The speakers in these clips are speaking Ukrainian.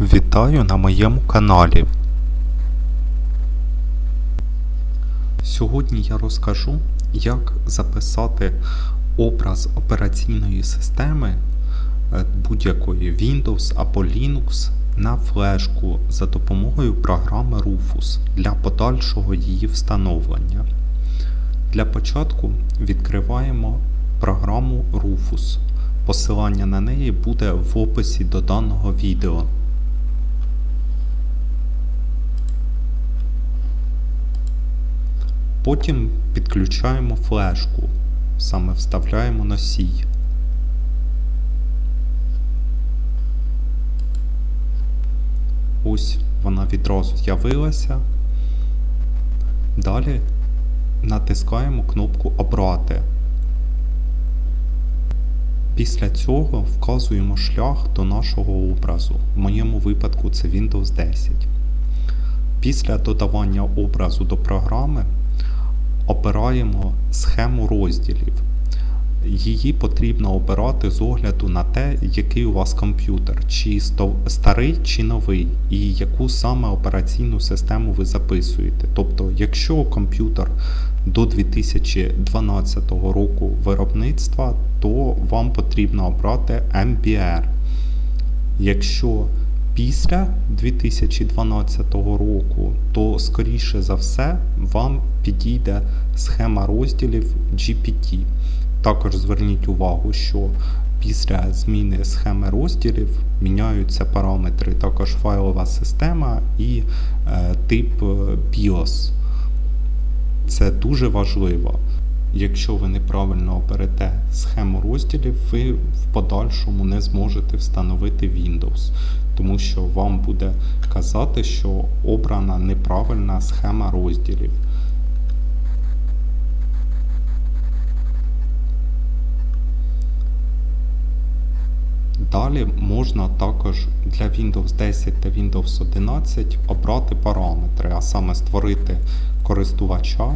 Вітаю на моєму каналі. Сьогодні я розкажу, як записати образ операційної системи е, будь-якої Windows або Linux на флешку за допомогою програми Rufus для подальшого її встановлення. Для початку відкриваємо програму Rufus. Посилання на неї буде в описі до даного відео. Потім підключаємо флешку, саме вставляємо носій. Ось вона відразу з'явилася. Далі натискаємо кнопку Обрати. Після цього вказуємо шлях до нашого образу. В моєму випадку це Windows 10. Після додавання образу до програми обираємо схему розділів. Її потрібно обирати з огляду на те, який у вас комп'ютер, чи старий, чи новий, і яку саме операційну систему ви записуєте. Тобто, якщо комп'ютер до 2012 року виробництва, то вам потрібно обрати MBR. Якщо після 2012 року, то скоріше за все вам підійде схема розділів GPT. Також зверніть увагу, що після зміни схеми розділів міняються параметри, також файлова система і е, тип е, BIOS. Це дуже важливо. Якщо ви неправильно оберете схему розділів, ви в подальшому не зможете встановити Windows, тому що вам буде казати, що обрана неправильна схема розділів. Далі можна також для Windows 10 та Windows 11 обрати параметри, а саме створити користувача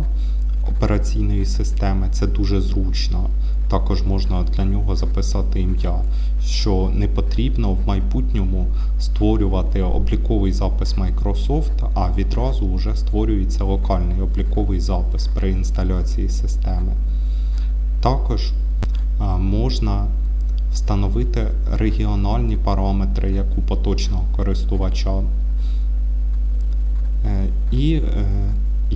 операційної системи. Це дуже зручно. Також можна для нього записати ім'я, що не потрібно в майбутньому створювати обліковий запис Microsoft, а відразу вже створюється локальний обліковий запис при інсталяції системи. Також можна встановити регіональні параметри як у поточного користувача. Е, І е,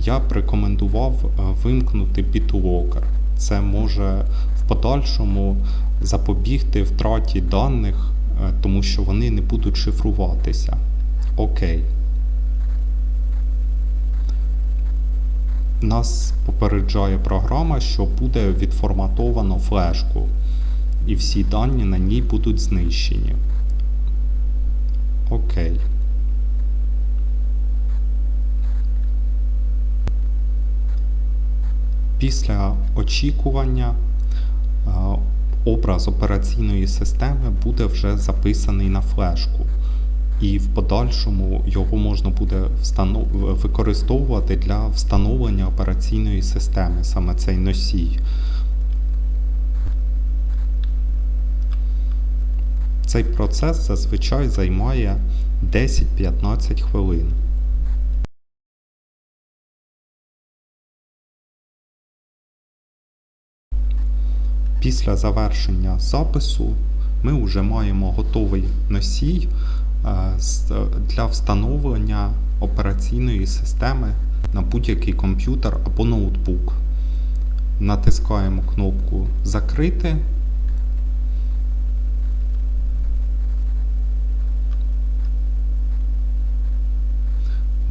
я б рекомендував е, вимкнути BitLocker. Це може в подальшому запобігти втраті даних, е, тому що вони не будуть шифруватися. Окей. Нас попереджає програма, що буде відформатовано флешку, і всі дані на ній будуть знищені. Окей. Після очікування е, образ операційної системи буде вже записаний на флешку, і в подальшому його можна буде використовувати для встановлення операційної системи, саме цей носій. Цей процес зазвичай займає 10-15 хвилин. Після завершення запису ми вже маємо готовий носій е, для встановлення операційної системи на будь-який комп'ютер або ноутбук. Натискаємо кнопку Закрити.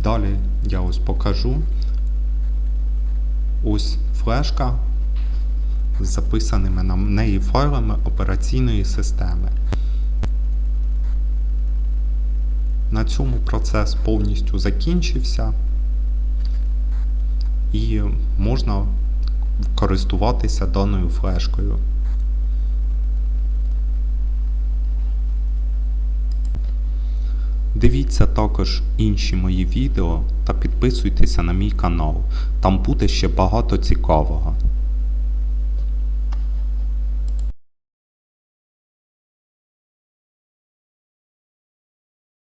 Далі я ось покажу. Ось флешка записаними на неї файлами операційної системи. На цьому процес повністю закінчився і можна користуватися даною флешкою. Дивіться також інші мої відео та підписуйтеся на мій канал. Там буде ще багато цікавого.